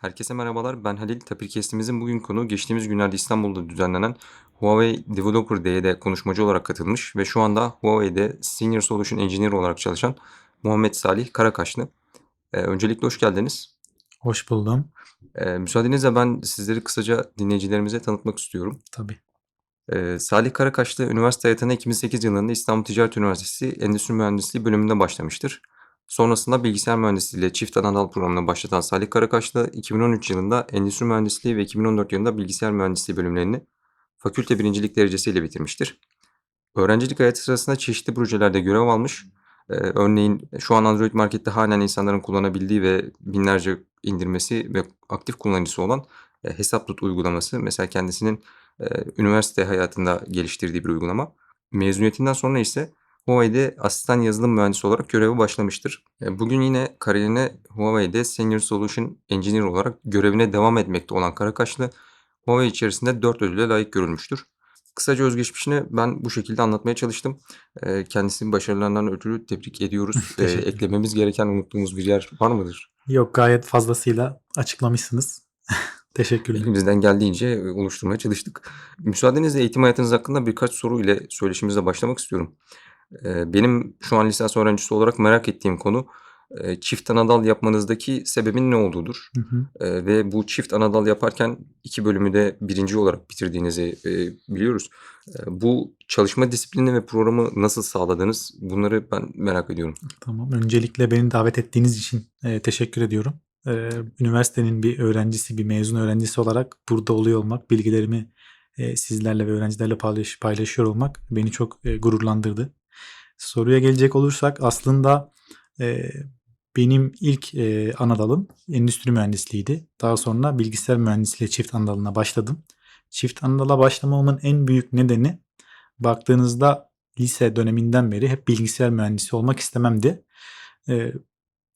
Herkese merhabalar. Ben Halil. Tapirkestimizin bugün konu geçtiğimiz günlerde İstanbul'da düzenlenen Huawei Developer Day'de konuşmacı olarak katılmış ve şu anda Huawei'de Senior Solution Engineer olarak çalışan Muhammed Salih Karakaşlı. Ee, öncelikle hoş geldiniz. Hoş buldum. Ee, müsaadenizle ben sizleri kısaca dinleyicilerimize tanıtmak istiyorum. Tabii. Ee, Salih Karakaşlı üniversite hayatına 2008 yılında İstanbul Ticaret Üniversitesi Endüstri Mühendisliği bölümünde başlamıştır. Sonrasında bilgisayar mühendisliği ile çift anadal programına başlatan Salih Karakaşlı 2013 yılında Endüstri Mühendisliği ve 2014 yılında Bilgisayar Mühendisliği bölümlerini fakülte birincilik derecesiyle bitirmiştir. Öğrencilik hayatı sırasında çeşitli projelerde görev almış. Ee, örneğin şu an Android markette halen insanların kullanabildiği ve binlerce indirmesi ve aktif kullanıcısı olan e, Hesaptut uygulaması. Mesela kendisinin e, üniversite hayatında geliştirdiği bir uygulama. Mezuniyetinden sonra ise Huawei'de asistan yazılım mühendisi olarak göreve başlamıştır. E, Bugün yine kariyerine Huawei'de Senior Solution Engineer olarak görevine devam etmekte olan Karakaşlı, Huawei içerisinde 4 ödüle layık görülmüştür. Kısaca özgeçmişini ben bu şekilde anlatmaya çalıştım. E, Kendisinin başarılarından ötürü tebrik ediyoruz. E. Eklememiz gereken unuttuğumuz bir yer var mıdır? Yok gayet fazlasıyla açıklamışsınız. Teşekkürler. Elimizden geldiğince oluşturmaya çalıştık. Müsaadenizle eğitim hayatınız hakkında birkaç soru ile söyleşimize başlamak istiyorum. Benim şu an lisans öğrencisi olarak merak ettiğim konu çift anadal yapmanızdaki sebebin ne olduğudur. Hı hı. Ve bu çift anadal yaparken iki bölümü de birinci olarak bitirdiğinizi biliyoruz. Bu çalışma disiplini ve programı nasıl sağladınız? Bunları ben merak ediyorum. Tamam. Öncelikle beni davet ettiğiniz için teşekkür ediyorum. Üniversitenin bir öğrencisi, bir mezun öğrencisi olarak burada oluyor olmak, bilgilerimi sizlerle ve öğrencilerle paylaş, paylaşıyor olmak beni çok gururlandırdı. Soruya gelecek olursak aslında e, benim ilk e, anadalım endüstri mühendisliğiydi. Daha sonra bilgisayar mühendisliği çift anadalına başladım. Çift anadala başlamamın en büyük nedeni baktığınızda lise döneminden beri hep bilgisayar mühendisi olmak istememdi. E,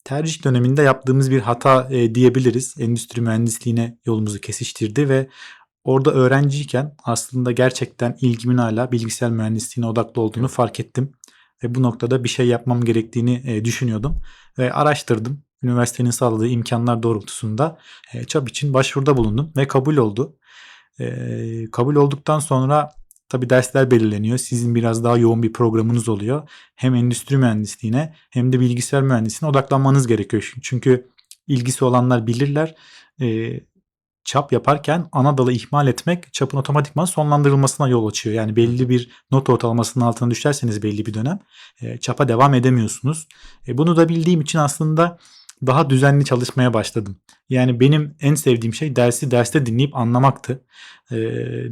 tercih döneminde yaptığımız bir hata e, diyebiliriz. Endüstri mühendisliğine yolumuzu kesiştirdi ve orada öğrenciyken aslında gerçekten ilgimin hala bilgisayar mühendisliğine odaklı olduğunu fark ettim. Ve bu noktada bir şey yapmam gerektiğini e, düşünüyordum. Ve araştırdım. Üniversitenin sağladığı imkanlar doğrultusunda e, ÇAP için başvuruda bulundum ve kabul oldu. E, kabul olduktan sonra tabii dersler belirleniyor. Sizin biraz daha yoğun bir programınız oluyor. Hem endüstri mühendisliğine hem de bilgisayar mühendisliğine odaklanmanız gerekiyor. Çünkü ilgisi olanlar bilirler. Çap yaparken ana dalı ihmal etmek çapın otomatikman sonlandırılmasına yol açıyor. Yani belli bir not ortalamasının altına düşerseniz belli bir dönem e, çapa devam edemiyorsunuz. E, bunu da bildiğim için aslında daha düzenli çalışmaya başladım. Yani benim en sevdiğim şey dersi derste dinleyip anlamaktı. E,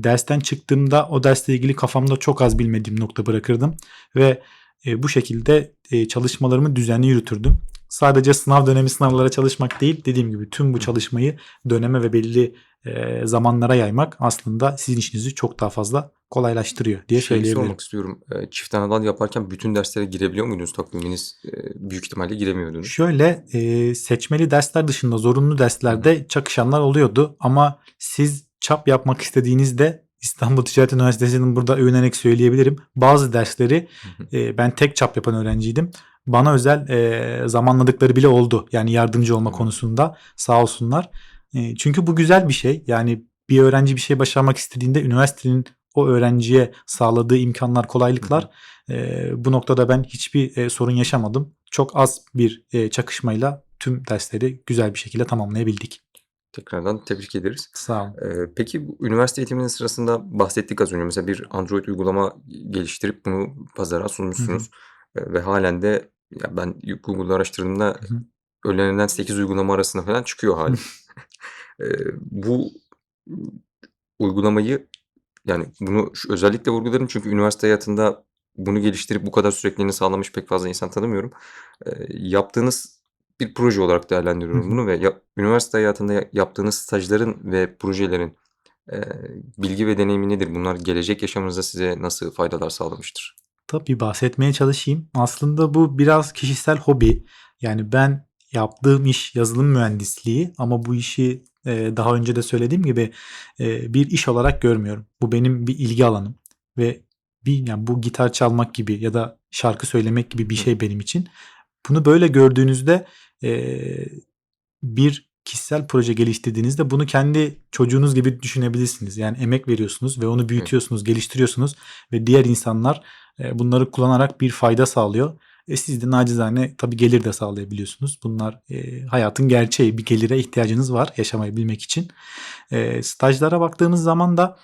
dersten çıktığımda o dersle ilgili kafamda çok az bilmediğim nokta bırakırdım ve e, bu şekilde e, çalışmalarımı düzenli yürütürdüm. Sadece sınav dönemi sınavlara çalışmak değil, dediğim gibi tüm bu çalışmayı döneme ve belli e, zamanlara yaymak aslında sizin işinizi çok daha fazla kolaylaştırıyor diye Şeyi söyleyebilirim. sormak istiyorum. Ee, Çift anadal yaparken bütün derslere girebiliyor muydunuz takviminiz? e, Büyük ihtimalle giremiyordunuz. Şöyle e, seçmeli dersler dışında zorunlu derslerde çakışanlar oluyordu ama siz çap yapmak istediğinizde İstanbul Ticaret Üniversitesi'nin burada övünerek söyleyebilirim. Bazı dersleri Hı hı. e, ben tek çap yapan öğrenciydim. Bana özel e, zamanladıkları bile oldu. Yani yardımcı olma Hı. konusunda sağ olsunlar. E, çünkü bu güzel bir şey. Yani bir öğrenci bir şey başarmak istediğinde üniversitenin o öğrenciye sağladığı imkanlar, kolaylıklar e, bu noktada ben hiçbir e, sorun yaşamadım. Çok az bir e, çakışmayla tüm dersleri güzel bir şekilde tamamlayabildik. Tekrardan tebrik ederiz. Sağ olun. Ee, Peki üniversite eğitiminin sırasında bahsettik az önce. Mesela bir Android uygulama geliştirip bunu pazara sunmuşsunuz. Ee, Ve halen de ya ben Google'da araştırdığımda Hı hı. önerilen 8 uygulama arasında falan çıkıyor hali. Ee, Bu uygulamayı yani bunu şu- özellikle vurgularım çünkü üniversite hayatında bunu geliştirip bu kadar sürekliliğini sağlamış pek fazla insan tanımıyorum. Yaptığınız bir proje olarak Hı değerlendiriyorum hı. bunu ve ya- üniversite hayatında ya- yaptığınız stajların ve projelerin bilgi ve deneyimi nedir? Bunlar gelecek yaşamınızda size nasıl faydalar sağlamıştır? Tabii bahsetmeye çalışayım. Aslında bu biraz kişisel hobi. Yani ben yaptığım iş yazılım mühendisliği ama bu işi e, daha önce de söylediğim gibi e, bir iş olarak görmüyorum. Bu benim bir ilgi alanım ve bir yani bu gitar çalmak gibi ya da şarkı söylemek gibi bir şey benim için. Bunu böyle gördüğünüzde e, bir kişisel proje geliştirdiğinizde bunu kendi çocuğunuz gibi düşünebilirsiniz. Yani emek veriyorsunuz ve onu büyütüyorsunuz, geliştiriyorsunuz ve diğer insanlar e, bunları kullanarak bir fayda sağlıyor. E siz de nacizane tabii gelir de sağlayabiliyorsunuz. Bunlar e, hayatın gerçeği. Bir gelire ihtiyacınız var yaşamayı bilmek için. E, stajlara baktığımız zaman da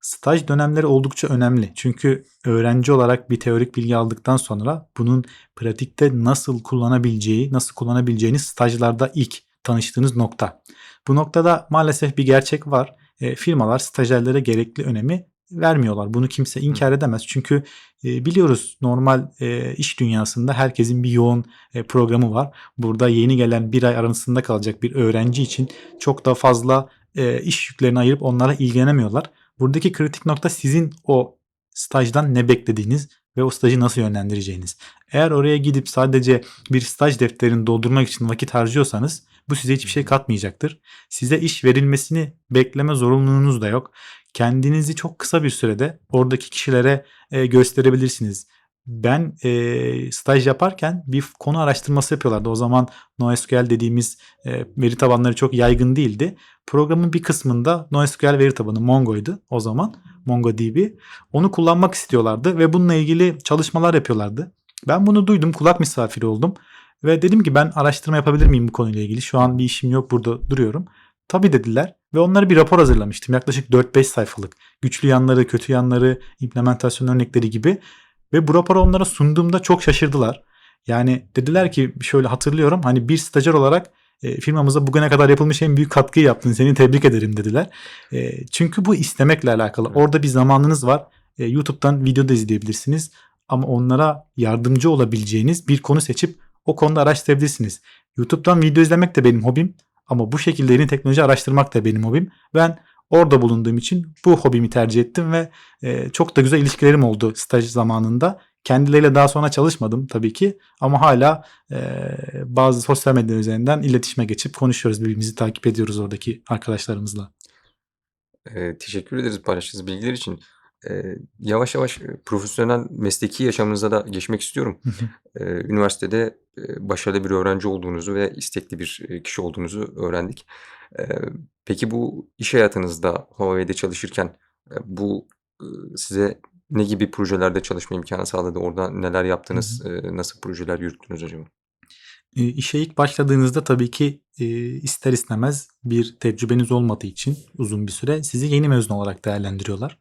staj dönemleri oldukça önemli. Çünkü öğrenci olarak bir teorik bilgi aldıktan sonra bunun pratikte nasıl kullanabileceği, nasıl kullanabileceğini stajlarda ilk tanıştığınız nokta. Bu noktada maalesef bir gerçek var. E, firmalar stajyerlere gerekli önemi vermiyorlar. Bunu kimse inkar edemez. Çünkü e, biliyoruz normal e, iş dünyasında herkesin bir yoğun e, programı var. Burada yeni gelen bir ay arasında kalacak bir öğrenci için çok da fazla e, iş yüklerini ayırıp onlara ilgilenemiyorlar. Buradaki kritik nokta sizin o stajdan ne beklediğiniz ve o stajı nasıl yönlendireceğiniz. Eğer oraya gidip sadece bir staj defterini doldurmak için vakit harcıyorsanız bu size hiçbir şey katmayacaktır. Size iş verilmesini bekleme zorunluluğunuz da yok. Kendinizi çok kısa bir sürede oradaki kişilere e, gösterebilirsiniz. Ben e, staj yaparken bir konu araştırması yapıyorlardı. O zaman NoSQL dediğimiz e, veri tabanları çok yaygın değildi. Programın bir kısmında NoSQL veri tabanı Mongo'ydu o zaman. MongoDB. Onu kullanmak istiyorlardı ve bununla ilgili çalışmalar yapıyorlardı. Ben bunu duydum, kulak misafiri oldum. Ve dedim ki ben araştırma yapabilir miyim bu konuyla ilgili? Şu an bir işim yok burada duruyorum. Tabii dediler ve onlara bir rapor hazırlamıştım. Yaklaşık 4-5 sayfalık. Güçlü yanları, kötü yanları, implementasyon örnekleri gibi. Ve bu raporu onlara sunduğumda çok şaşırdılar. Yani dediler ki şöyle hatırlıyorum hani bir stajyer olarak e, firmamıza bugüne kadar yapılmış en büyük katkıyı yaptın. Seni tebrik ederim dediler. E, çünkü bu istemekle alakalı. Orada bir zamanınız var. E, YouTube'dan video da izleyebilirsiniz. Ama onlara yardımcı olabileceğiniz bir konu seçip o konuda araştırabilirsiniz. YouTube'dan video izlemek de benim hobim. Ama bu şekilde yeni teknoloji araştırmak da benim hobim. Ben orada bulunduğum için bu hobimi tercih ettim ve e, çok da güzel ilişkilerim oldu staj zamanında. Kendileriyle daha sonra çalışmadım tabii ki ama hala e, bazı sosyal medya üzerinden iletişime geçip konuşuyoruz birbirimizi takip ediyoruz oradaki arkadaşlarımızla. Eee, teşekkür ederiz paylaştığınız bilgiler için. Eee, yavaş yavaş e, profesyonel mesleki yaşamınıza da geçmek istiyorum. Eee, üniversitede eee, başarılı bir öğrenci olduğunuzu ve istekli bir e, kişi olduğunuzu öğrendik. Eee, peki bu iş hayatınızda Huawei'de çalışırken e, bu size ne gibi projelerde çalışma imkanı sağladı? Orada neler yaptınız? Eee, nasıl projeler yürüttünüz acaba? Eee, işe ilk başladığınızda tabii ki, eee, ister istemez bir tecrübeniz olmadığı için uzun bir süre sizi yeni mezun olarak değerlendiriyorlar.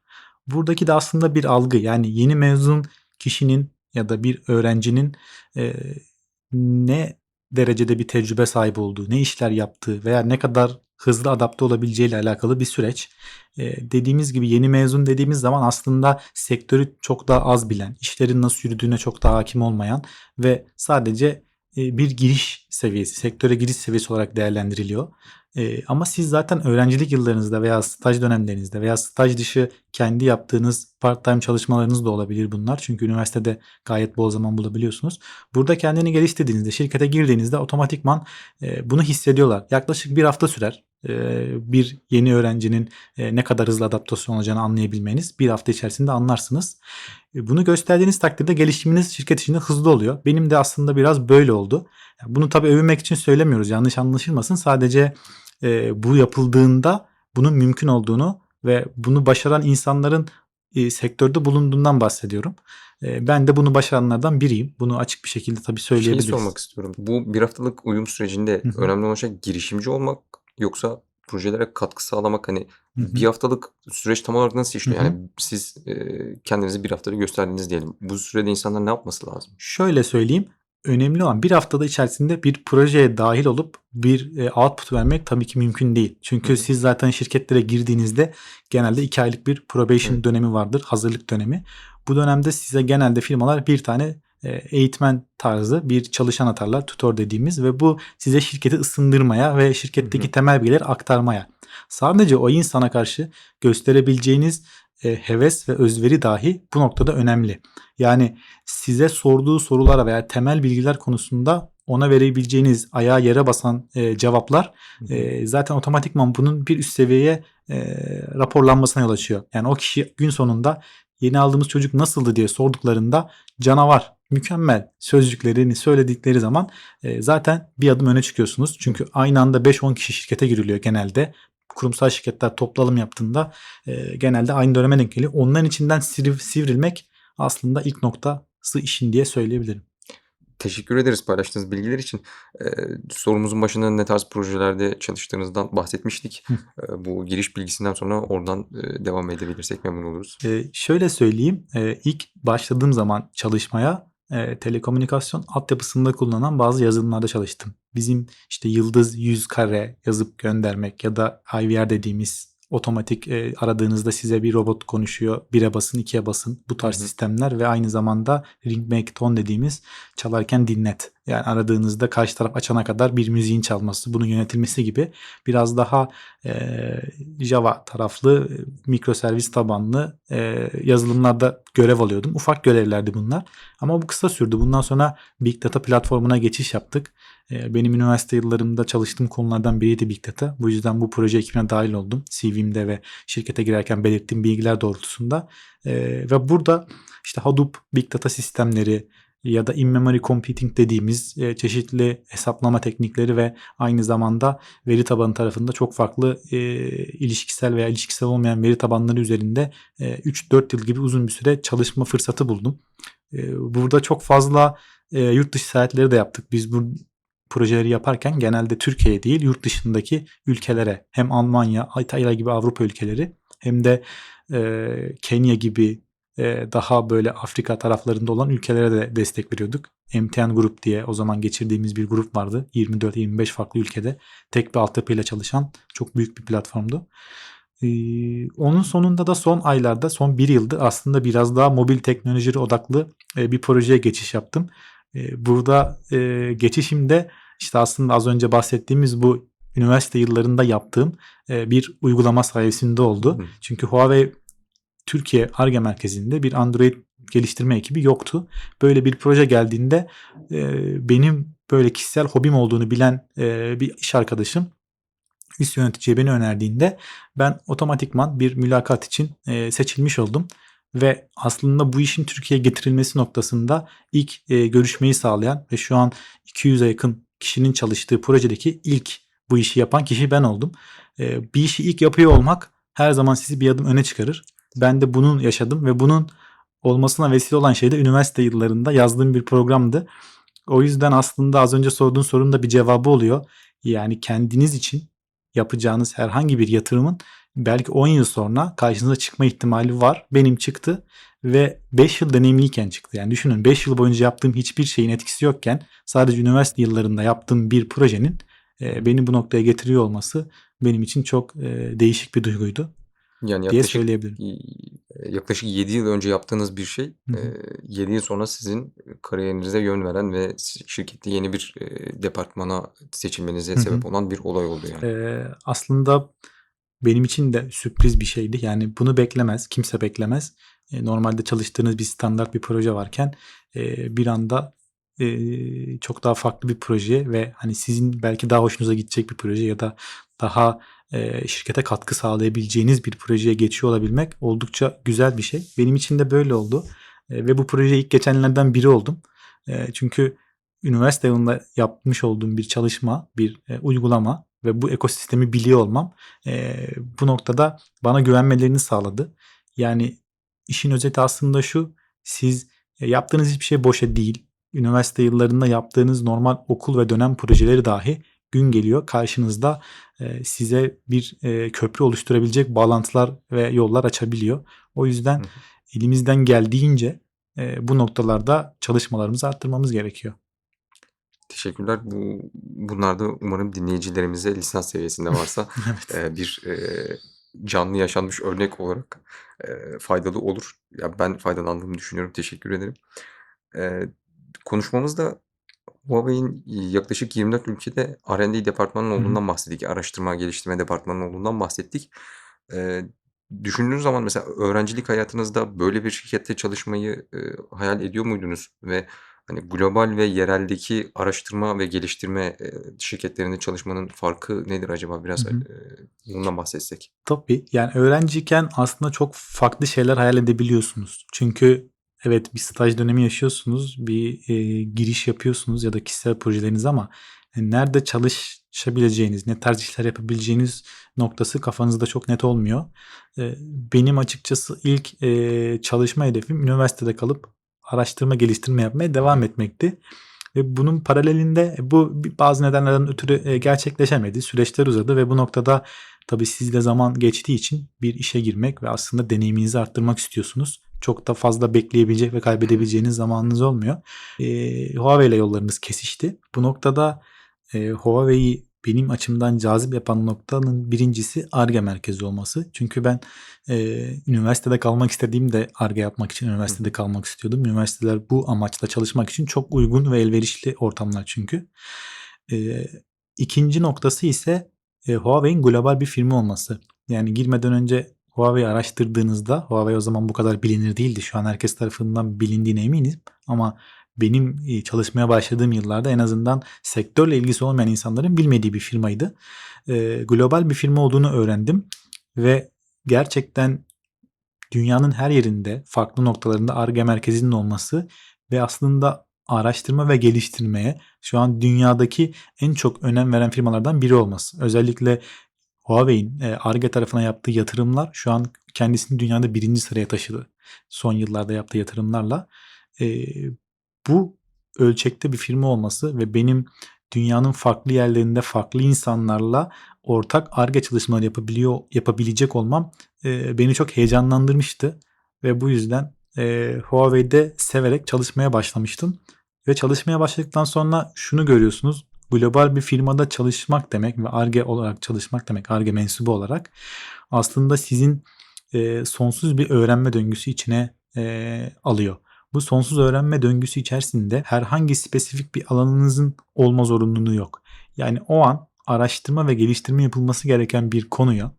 Buradaki de aslında bir algı yani yeni mezun kişinin ya da bir öğrencinin, eee, ne derecede bir tecrübe sahibi olduğu, ne işler yaptığı veya ne kadar hızlı adapte olabileceğiyle alakalı bir süreç. Eee, dediğimiz gibi yeni mezun dediğimiz zaman aslında sektörü çok daha az bilen, işlerin nasıl yürüdüğüne çok daha hakim olmayan ve sadece, bir giriş seviyesi, sektöre giriş seviyesi olarak değerlendiriliyor. Eee, ama siz zaten öğrencilik yıllarınızda veya staj dönemlerinizde veya staj dışı kendi yaptığınız part-time çalışmalarınız da olabilir bunlar. Çünkü üniversitede gayet bol zaman bulabiliyorsunuz. Burada kendini geliştirdiğinizde, şirkete girdiğinizde otomatikman, eee, bunu hissediyorlar. Yaklaşık 1 hafta sürer, bir yeni öğrencinin, eee, ne kadar hızlı adaptasyon olacağını anlayabilmeniz. 1 hafta içerisinde anlarsınız. Eee, bunu gösterdiğiniz takdirde gelişiminiz şirket içinde hızlı oluyor. Benim de aslında biraz böyle oldu. Bunu tabii övünmek için söylemiyoruz, yanlış anlaşılmasın. Sadece, eee, bu yapıldığında bunun mümkün olduğunu ve bunu başaran insanların, sektörde bulunduğundan bahsediyorum. Ben de bunu başaranlardan biriyim. Bunu açık bir şekilde tabii Şeyi söyleyebiliriz. sormak istiyorum. Bu 1 haftalık uyum sürecinde önemli olan şey girişimci olmak yoksa projelere katkı sağlamak? Hani Hı hı. 1 haftalık süreç tam olarak nasıl işliyor? hı. Yani siz, eee, kendinizi 1 haftada gösterdiniz diyelim. Bu sürede insanlar ne yapması lazım? Şöyle söyleyeyim, önemli olan 1 haftada içerisinde bir projeye dâhil olup bir, eee, output vermek tabii ki mümkün değil. Çünkü hı. siz zaten şirketlere girdiğinizde genelde 2 aylık bir probation Evet. dönemi vardır, hazırlık dönemi. Bu dönemde size genelde firmalar bir tane, eğitmen tarzı bir çalışan atarlar, tutor dediğimiz ve bu size şirketi ısındırmaya ve şirketteki hı. temel bilgileri aktarmaya. Sadece o insana karşı gösterebileceğiniz, eee, heves ve özveri dahi bu noktada önemli. Yani size sorduğu sorulara veya temel bilgiler konusunda ona verebileceğiniz ayağı yere basan, eee, cevaplar, eee, zaten otomatikman bunun bir üst seviyeye, eee, raporlanmasına yol açıyor. Yani o kişi gün sonunda yeni aldığımız çocuk nasıldı diye sorduklarında canavar, mükemmel sözcüklerini söyledikleri zaman e, zaten bir adım öne çıkıyorsunuz. Çünkü aynı anda 5-10 kişi şirkete giriliyor genelde. Kurumsal şirketler toplalım yaptığında e, genelde aynı döneme denk geliyor. Onların içinden sivri- sivrilmek aslında ilk noktası işin diye söyleyebilirim. Teşekkür ederiz paylaştığınız bilgiler için. Eee, sorumuzun başında ne tarz projelerde çalıştığınızdan bahsetmiştik. Eee, bu giriş bilgisinden sonra oradan, eee, devam edebilirsek memnun oluruz. Ee, şöyle söyleyeyim, e, ilk başladığım zaman çalışmaya e, telekomünikasyon altyapısında kullanılan bazı yazılımlarda çalıştım. Bizim işte yıldız 100 kare yazıp göndermek ya da IVR dediğimiz otomatik e, aradığınızda size bir robot konuşuyor. Bire basın, ikiye basın. Bu tarz Hı hı. sistemler ve aynı zamanda ringback tone dediğimiz çalarken dinlet. Yani aradığınızda karşı taraf açana kadar bir müziğin çalması, bunun yönetilmesi gibi biraz daha e, Java taraflı, e, mikroservis tabanlı e, yazılımlarda görev alıyordum. Ufak görevlerdi bunlar. Ama bu kısa sürdü. Bundan sonra Big Data platformuna geçiş yaptık. E, benim üniversite yıllarımda çalıştığım konulardan biriydi Big Data. Bu yüzden bu proje ekibine dahil oldum. CV'mde ve şirkete girerken belirttiğim bilgiler doğrultusunda. E, ve burada işte Hadoop, Big Data sistemleri, ya da in-memory computing dediğimiz e, çeşitli hesaplama teknikleri ve aynı zamanda veri tabanı tarafında çok farklı e, ilişkisel veya ilişkisel olmayan veri tabanları üzerinde e, 3-4 yıl gibi uzun bir süre çalışma fırsatı buldum. E, burada çok fazla e, yurt dışı seyahatleri de yaptık. Biz bu projeleri yaparken genelde Türkiye değil yurt dışındaki ülkelere hem Almanya, İtalya gibi Avrupa ülkeleri hem de e, Kenya gibi e, daha böyle Afrika taraflarında olan ülkelere de destek veriyorduk. MTN Grup diye o zaman geçirdiğimiz bir grup vardı. 24-25 farklı ülkede tek bir altyapıyla çalışan çok büyük bir platformdu. Ee, onun sonunda da son aylarda, son bir yıldır aslında biraz daha mobil teknolojileri odaklı e, bir projeye geçiş yaptım. E, burada e, geçişimde işte aslında az önce bahsettiğimiz bu üniversite yıllarında yaptığım e, bir uygulama sayesinde oldu. Hı. Çünkü Huawei Türkiye Arge merkezinde bir Android geliştirme ekibi yoktu. Böyle bir proje geldiğinde e, benim böyle kişisel hobim olduğunu bilen e, bir iş arkadaşım üst yöneticiye beni önerdiğinde ben otomatikman bir mülakat için e, seçilmiş oldum. Ve aslında bu işin Türkiye'ye getirilmesi noktasında ilk e, görüşmeyi sağlayan ve şu an 200'e yakın kişinin çalıştığı projedeki ilk bu işi yapan kişi ben oldum. E, bir işi ilk yapıyor olmak her zaman sizi bir adım öne çıkarır. Ben de bunun yaşadım ve bunun olmasına vesile olan şey de üniversite yıllarında yazdığım bir programdı. O yüzden aslında az önce sorduğun sorunun da bir cevabı oluyor. Yani kendiniz için yapacağınız herhangi bir yatırımın belki 10 yıl sonra karşınıza çıkma ihtimali var. Benim çıktı ve 5 yıl deneyimliyken çıktı. Yani düşünün 5 yıl boyunca yaptığım hiçbir şeyin etkisi yokken sadece üniversite yıllarında yaptığım bir projenin e, beni bu noktaya getiriyor olması benim için çok e, değişik bir duyguydu Yani diye yaklaşık söyleyebilirim. yaklaşık 7 yıl önce yaptığınız bir şey, Hı hı. eee, 7 yıl sonra sizin kariyerinize yön veren ve şi şirkette yeni bir, eee, departmana seçilmenize Hı sebep olan bir olay oldu yani. Eee, aslında benim için de sürpriz bir şeydi. Yani bunu beklemez, kimse beklemez. Eee, normalde çalıştığınız bir standart bir proje varken eee, bir anda eee, çok daha farklı bir proje ve hani sizin belki daha hoşunuza gidecek bir proje ya da daha şirkete katkı sağlayabileceğiniz bir projeye geçiyor olabilmek oldukça güzel bir şey. Benim için de böyle oldu ve bu projeye ilk geçenlerden biri oldum. Çünkü üniversite yılında yapmış olduğum bir çalışma, bir e, uygulama ve bu ekosistemi biliyor olmam e, bu noktada bana güvenmelerini sağladı. Yani işin özeti aslında şu, siz e, yaptığınız hiçbir şey boşa değil. Üniversite yıllarında yaptığınız normal okul ve dönem projeleri dahi gün geliyor karşınızda e, size bir e, köprü oluşturabilecek bağlantılar ve yollar açabiliyor. O yüzden Hı elimizden geldiğince e, bu noktalarda çalışmalarımızı arttırmamız gerekiyor. Teşekkürler. Bu bunlar da umarım dinleyicilerimize lisans seviyesinde varsa, Evet. bir, canlı yaşanmış örnek olarak, eee, faydalı olur. Ya, ben faydalandığımı düşünüyorum. Teşekkür ederim. Eee, konuşmamızda Huawei'in yaklaşık 24 ülkede R&D departmanının Hı hı. olduğundan bahsettik. Araştırma, geliştirme departmanının olduğundan bahsettik. Eee, düşündüğünüz zaman mesela öğrencilik hayatınızda böyle bir şirkette çalışmayı, eee, hayal ediyor muydunuz ve Hani global ve yereldeki araştırma ve geliştirme, şirketlerinde çalışmanın farkı nedir acaba? Biraz, Hı hı. bundan bahsetsek. Tabii, yani öğrenciyken aslında çok farklı şeyler hayal edebiliyorsunuz. Çünkü evet, bir staj dönemi yaşıyorsunuz, bir, eee, giriş yapıyorsunuz ya da kişisel projeleriniz ama, eee, nerede çalışabileceğiniz, ne tarz işler yapabileceğiniz noktası kafanızda çok net olmuyor. Benim açıkçası ilk, çalışma hedefim üniversitede kalıp araştırma, geliştirme yapmaya devam etmekti ve bunun paralelinde bu bi bazı nedenlerden ötürü, eee, gerçekleşemedi. Süreçler uzadı ve bu noktada tabii siz de zaman geçtiği için bir işe girmek ve aslında deneyiminizi arttırmak istiyorsunuz. Çok da fazla bekleyebilecek ve kaybedebileceğiniz zamanınız olmuyor. Eee, Huawei ile yollarımız kesişti. Bu noktada, eee, Huawei'yi benim açımdan cazip yapan noktanın birincisi Ar-Ge merkezi olması. Çünkü ben, eee, üniversitede kalmak istediğimde Ar-Ge yapmak için üniversitede hı. kalmak istiyordum. Üniversiteler bu amaçla çalışmak için çok uygun ve elverişli ortamlar çünkü. Eee, 2'nci noktası ise, eee, Huawei'in global bir firma olması. Yani girmeden önce Huawei'yi araştırdığınızda, Huawei o zaman bu kadar bilinir değildi. Şu an herkes tarafından bilindiğine eminim ama benim, iii, çalışmaya başladığım yıllarda en azından sektörle ilgisi olmayan insanların bilmediği bir firmaydı. Eee, global bir firma olduğunu öğrendim ve gerçekten dünyanın her yerinde, farklı noktalarında Ar-Ge merkezinin olması ve aslında araştırma ve geliştirmeye şu an dünyadaki en çok önem veren firmalardan biri olması. Özellikle Huawei'in, Ar-Ge tarafına yaptığı yatırımlar şu an kendisini dünyada 1'inci sıraya taşıdı. Son yıllarda yaptığı yatırımlarla. Bu ölçekte bir firma olması ve benim dünyanın farklı yerlerinde farklı insanlarla ortak Ar-Ge çalışmaları yapabiliyor yapabilecek olmam, eee, beni çok heyecanlandırmıştı ve bu yüzden, eee, Huawei'de severek çalışmaya başlamıştım ve çalışmaya başladıktan sonra şunu görüyorsunuz. Global bir firmada çalışmak demek ve Ar-Ge olarak çalışmak demek, Ar-Ge mensubu olarak aslında sizin, eee, sonsuz bir öğrenme döngüsü içine, eee, alıyor. Bu sonsuz öğrenme döngüsü içerisinde herhangi spesifik bir alanınızın olma zorunluluğu yok. Yani o an araştırma ve geliştirme yapılması gereken bir konuyu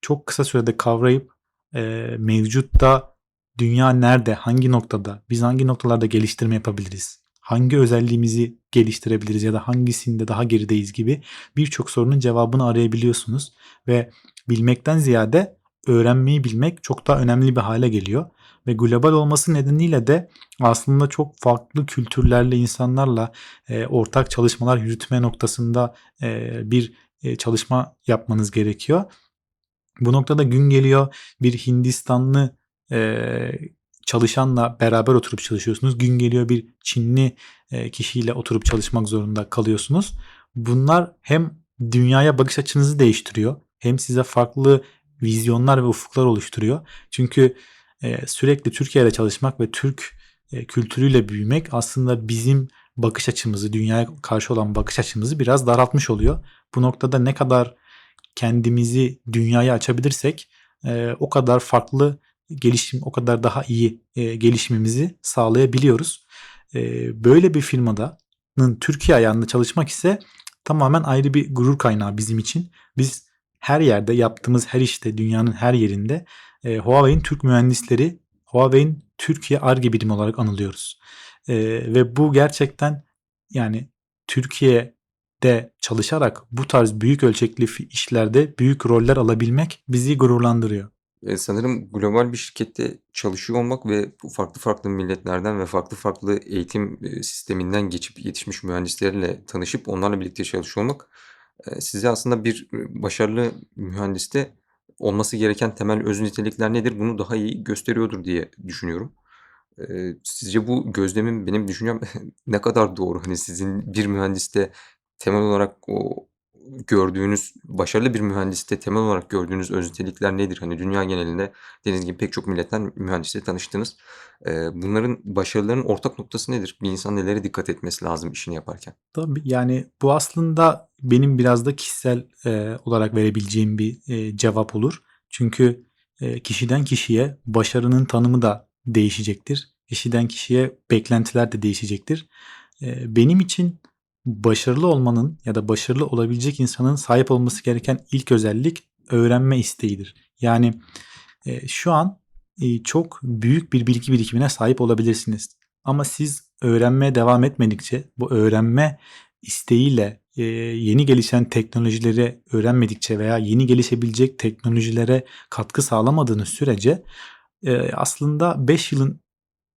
çok kısa sürede kavrayıp, eee, mevcutta dünya nerede, hangi noktada, biz hangi noktalarda geliştirme yapabiliriz, hangi özelliğimizi geliştirebiliriz ya da hangisinde daha gerideyiz gibi birçok sorunun cevabını arayabiliyorsunuz ve bilmekten ziyade öğrenmeyi bilmek çok daha önemli bir hâle geliyor ve global olması nedeniyle de aslında çok farklı kültürlerle, insanlarla, eee, ortak çalışmalar yürütme noktasında, eee, bir, eee, çalışma yapmanız gerekiyor. Bu noktada gün geliyor bir Hindistanlı, eee, çalışanla beraber oturup çalışıyorsunuz. Gün geliyor bir Çinli, eee, kişiyle oturup çalışmak zorunda kalıyorsunuz. Bunlar hem dünyaya bakış açınızı değiştiriyor hem size farklı vizyonlar ve ufuklar oluşturuyor. Çünkü, eee, sürekli Türkiye'de çalışmak ve Türk, eee, kültürüyle büyümek aslında bizim bakış açımızı, dünyaya karşı olan bakış açımızı biraz daraltmış oluyor. Bu noktada ne kadar kendimizi dünyaya açabilirsek, eee, o kadar farklı gelişim, o kadar daha iyi, eee, gelişimimizi sağlayabiliyoruz. Böyle bir firmanın Türkiye ayağında çalışmak ise tamamen ayrı bir gurur kaynağı bizim için. Biz her yerde, yaptığımız her işte, dünyanın her yerinde, eee, Huawei'in Türk mühendisleri, Huawei'in Türkiye Ar-Ge birimi olarak anılıyoruz. Eee, ve bu gerçekten yani Türkiye'de çalışarak bu tarz büyük ölçekli işlerde büyük roller alabilmek bizi gururlandırıyor. Eee, sanırım global bir şirkette çalışıyor olmak ve farklı farklı milletlerden ve farklı farklı eğitim, sisteminden geçip yetişmiş mühendislerle tanışıp onlarla birlikte çalışıyor olmak, size aslında bir, başarılı mühendiste olması gereken temel öz nitelikler nedir bunu daha iyi gösteriyordur diye düşünüyorum. Sizce bu gözlemim, benim düşüncem ne kadar doğru? Hani sizin bir mühendiste temel olarak o gördüğünüz, başarılı bir mühendiste temel olarak gördüğünüz öz nitelikler nedir? Hani dünya genelinde dediğiniz gibi pek çok milletten mühendisle tanıştınız. Bunların başarılarının ortak noktası nedir? Bir insan nelere dikkat etmesi lazım işini yaparken? Tabii, yani bu aslında benim biraz da kişisel, eee, olarak verebileceğim bir, eee, cevap olur. Çünkü, eee, kişiden kişiye başarının tanımı da değişecektir. Kişiden kişiye beklentiler de değişecektir. Eee, benim için başarılı olmanın ya da başarılı olabilecek insanın sahip olması gereken ilk özellik öğrenme isteğidir. Yani, eee, şu an, iii, çok büyük bir bilgi birikimine sahip olabilirsiniz ama siz öğrenmeye devam etmedikçe, bu öğrenme isteğiyle e, yeni gelişen teknolojileri öğrenmedikçe veya yeni gelişebilecek teknolojilere katkı sağlamadığınız sürece e, aslında 5 yılın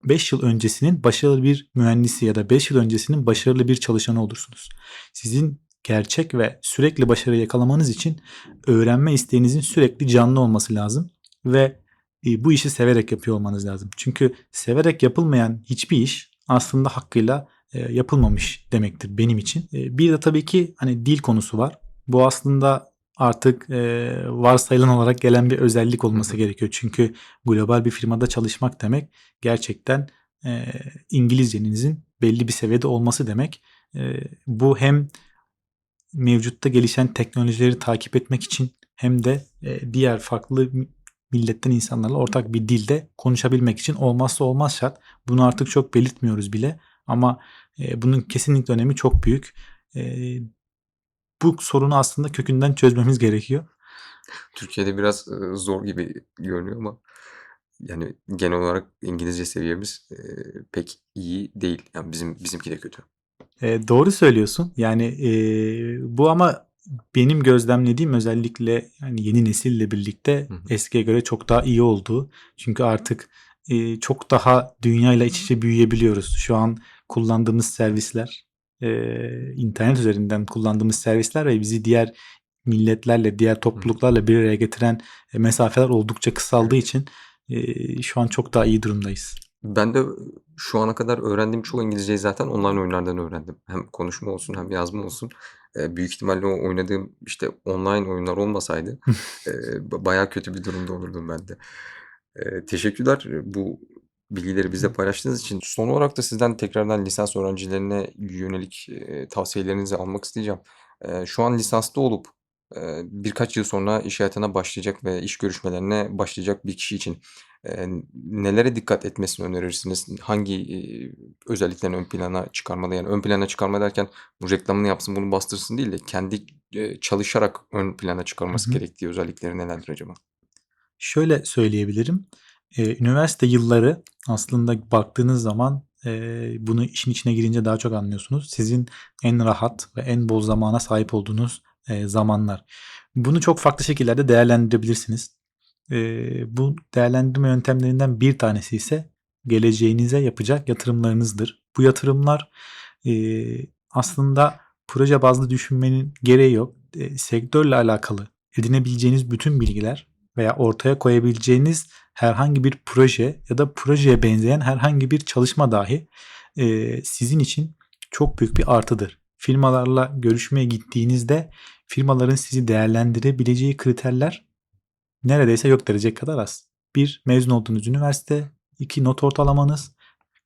5 yıl öncesinin başarılı bir mühendisi ya da 5 yıl öncesinin başarılı bir çalışanı olursunuz. Sizin gerçek ve sürekli başarı yakalamanız için öğrenme isteğinizin sürekli canlı olması lazım ve e, bu işi severek yapıyor olmanız lazım. Çünkü severek yapılmayan hiçbir iş aslında hakkıyla e, yapılmamış demektir benim için. E, bir de tabii ki hani dil konusu var. Bu aslında artık e, varsayılan olarak gelen bir özellik olması gerekiyor. Çünkü global bir firmada çalışmak demek gerçekten e, İngilizcenizin belli bir seviyede olması demek. E, bu hem mevcutta gelişen teknolojileri takip etmek için hem de e, diğer farklı milletten insanlarla ortak bir dilde konuşabilmek için olmazsa olmaz şart. Bunu artık çok belirtmiyoruz bile ama e, bunun kesinlikle önemi çok büyük. E, bu sorunu aslında kökünden çözmemiz gerekiyor. Türkiye'de biraz e, zor gibi görünüyor ama yani genel olarak İngilizce seviyemiz e, pek iyi değil. Yani bizim bizimki de kötü. E, doğru söylüyorsun. Yani e, bu ama benim gözlemlediğim özellikle yani yeni nesille birlikte Hı hı. eskiye göre çok daha iyi olduğu. Çünkü artık e, çok daha dünyayla iç içe büyüyebiliyoruz. Şu an kullandığımız servisler, e, internet üzerinden kullandığımız servisler ve bizi diğer milletlerle, diğer topluluklarla bir araya getiren e, mesafeler oldukça kısaldığı için e, şu an çok daha iyi durumdayız. Ben de şu ana kadar öğrendiğim çoğu İngilizceyi zaten online oyunlardan öğrendim. Hem konuşma olsun hem yazma olsun. E, büyük ihtimalle o oynadığım işte online oyunlar olmasaydı e, ba- bayağı kötü bir durumda olurdum ben de. E, teşekkürler bu bilgileri bizle paylaştığınız için. Son olarak da sizden tekrardan lisans öğrencilerine yönelik e, tavsiyelerinizi almak isteyeceğim. E, şu an lisanslı olup e, birkaç yıl sonra iş hayatına başlayacak ve iş görüşmelerine başlayacak bir kişi için e, nelere dikkat etmesini önerirsiniz? Hangi e, özelliklerini ön plana çıkarmalı? Yani ön plana çıkarma derken bu reklamını yapsın bunu bastırsın değil de kendi e, çalışarak ön plana çıkarması Hı hı. gerektiği özellikleri nelerdir acaba? Şöyle söyleyebilirim. Eee, üniversite yılları aslında baktığınız zaman eee, bunu işin içine girince daha çok anlıyorsunuz. Sizin en rahat ve en bol zamana sahip olduğunuz eee, zamanlar. Bunu çok farklı şekillerde değerlendirebilirsiniz. Eee, bu değerlendirme yöntemlerinden bir tanesi ise geleceğinize yapacak yatırımlarınızdır. Bu yatırımlar eee, aslında proje bazlı düşünmenin gereği yok. Eee, sektörle alakalı edinebileceğiniz bütün bilgiler veya ortaya koyabileceğiniz herhangi bir proje ya da projeye benzeyen herhangi bir çalışma dahi e, sizin için çok büyük bir artıdır. Firmalarla görüşmeye gittiğinizde firmaların sizi değerlendirebileceği kriterler neredeyse yok denecek kadar az. Bir, mezun olduğunuz üniversite. iki not ortalamanız.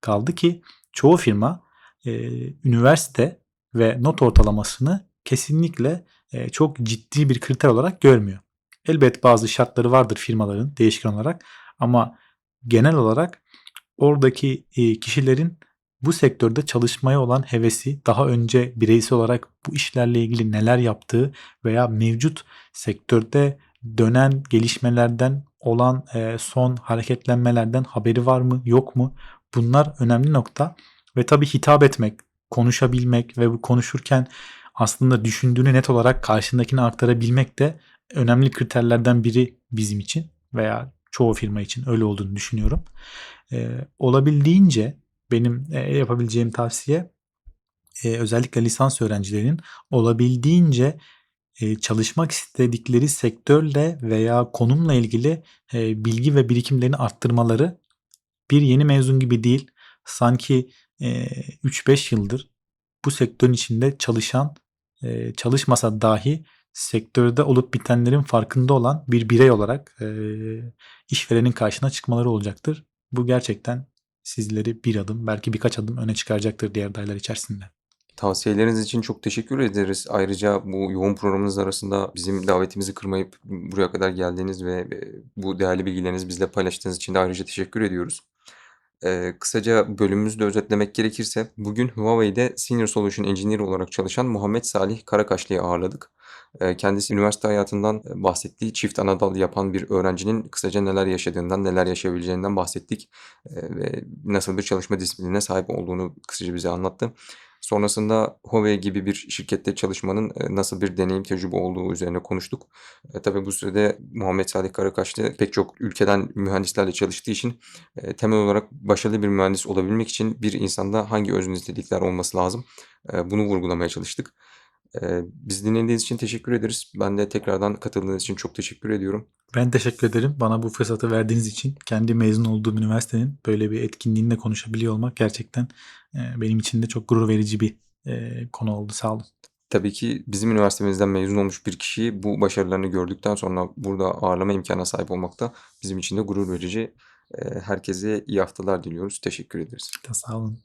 Kaldı ki çoğu firma e, üniversite ve not ortalamasını kesinlikle e, çok ciddi bir kriter olarak görmüyor. Elbet bazı şartları vardır firmaların değişken olarak ama genel olarak oradaki e, kişilerin bu sektörde çalışmaya olan hevesi, daha önce bireysel olarak bu işlerle ilgili neler yaptığı veya mevcut sektörde dönen gelişmelerden olan e, son hareketlenmelerden haberi var mı, yok mu? Bunlar önemli nokta ve tabii hitap etmek, konuşabilmek ve bu konuşurken aslında düşündüğünü net olarak karşındakine aktarabilmek de önemli kriterlerden biri bizim için veya çoğu firma için öyle olduğunu düşünüyorum. Ee, olabildiğince benim e, yapabileceğim tavsiye e, özellikle lisans öğrencilerinin olabildiğince e, çalışmak istedikleri sektörle veya konumla ilgili e, bilgi ve birikimlerini arttırmaları bir yeni mezun gibi değil sanki e, 3-5 yıldır bu sektörün içinde çalışan e, çalışmasa dahi sektörde olup bitenlerin farkında olan bir birey olarak e, işverenin karşına çıkmaları olacaktır. Bu gerçekten sizleri bir adım belki birkaç adım öne çıkaracaktır diğer adaylar içerisinde. Tavsiyeleriniz için çok teşekkür ederiz. Ayrıca bu yoğun programınız arasında bizim davetimizi kırmayıp buraya kadar geldiğiniz ve e, bu değerli bilgilerinizi bizle paylaştığınız için de ayrıca teşekkür ediyoruz. Eee, kısaca bölümümüzü de özetlemek gerekirse bugün Huawei'de Senior Solution Engineer olarak çalışan Muhammed Salih Karakaşlı'yı ağırladık. Eee, kendisi üniversite hayatından, bahsettiği çift anadal yapan bir öğrencinin kısaca neler yaşadığından, neler yaşayabileceğinden bahsettik, eee, ve nasıl bir çalışma disiplinine sahip olduğunu kısaca bize anlattı. Sonrasında Huawei gibi bir şirkette çalışmanın, eee, nasıl bir deneyim, tecrübe olduğu üzerine konuştuk. Eee, tabii bu sürede Muhammed Salih Karakaşlı pek çok ülkeden mühendislerle çalıştığı için, eee, temel olarak başarılı bir mühendis olabilmek için bir insanda hangi öz nitelikler olması lazım, eee, bunu vurgulamaya çalıştık. Eee, bizi dinlediğiniz için teşekkür ederiz. Ben de tekrardan katıldığınız için çok teşekkür ediyorum. Ben teşekkür ederim. Bana bu fırsatı verdiğiniz için. Kendi mezun olduğum üniversitenin böyle bir etkinliğinde konuşabiliyor olmak gerçekten, benim için de çok gurur verici bir, eee, konu oldu. Sağ olun. Tabii ki bizim üniversitemizden mezun olmuş bir kişiyi bu başarılarını gördükten sonra burada ağırlama imkânına sahip olmak da bizim için de gurur verici. Eee, herkese iyi haftalar diliyoruz. Teşekkür ederiz. Sağ olun.